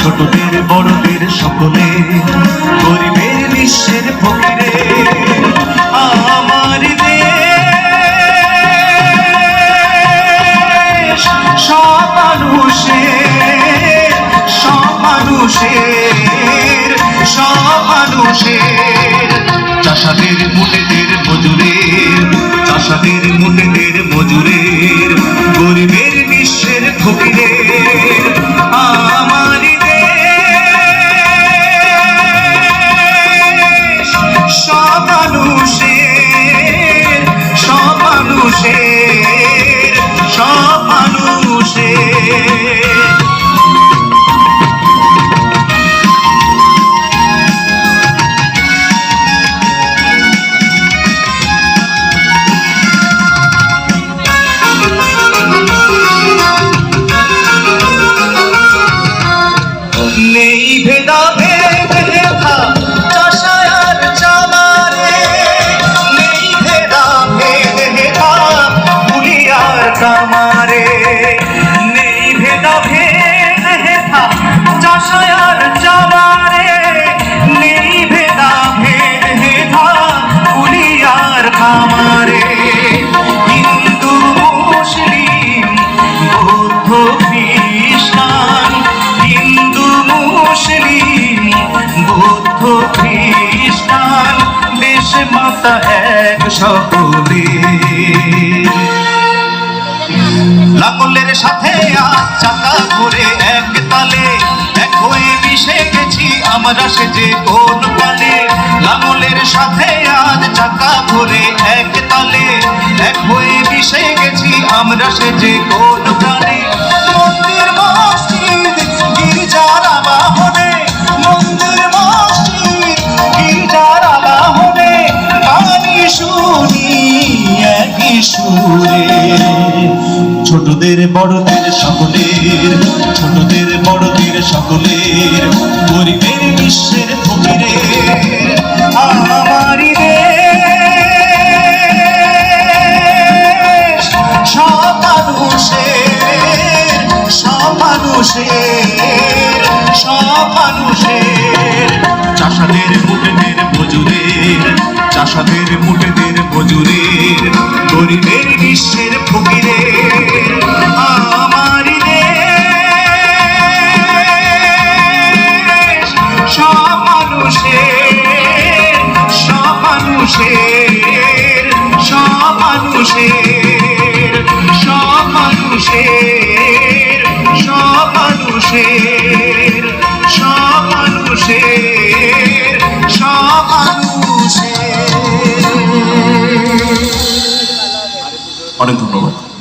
ছোটদের বড়দের সকলে গরিবের বিশ্বের ফকিরে আমার দেশ। সমানুষের সমানুষের সমানুষের খ্রিস্টান হিন্দু, মুসলিম, বৌদ্ধ, খ্রিস্টান দেশ মাতা এক সকলে। লাকলের সাথে চাকা করে এক তালে এক হয়ে মিশে গেছি আমরা সে যে কোন পালে। লাঙলের সাথে আজ চাকা করে এক তালে এক হয়ে মিশে গেছি আমরা সে যে কোন প্রাণে ছোটদের বড়দের সকলের ছোটদের বড়দের সকলের গরিবের বিশ্বের ফকিরের। আমারই দেশ সব মানুষের সব মানুষের সব মানুষের। চাষাদের মুটেদের মজুরের চাষাদের মুটেদের মজুরের গরিবের বিশ্বের ফকিরের। মানুষের সব মানুষের সব মানুষের অনেক ধন্যবাদ।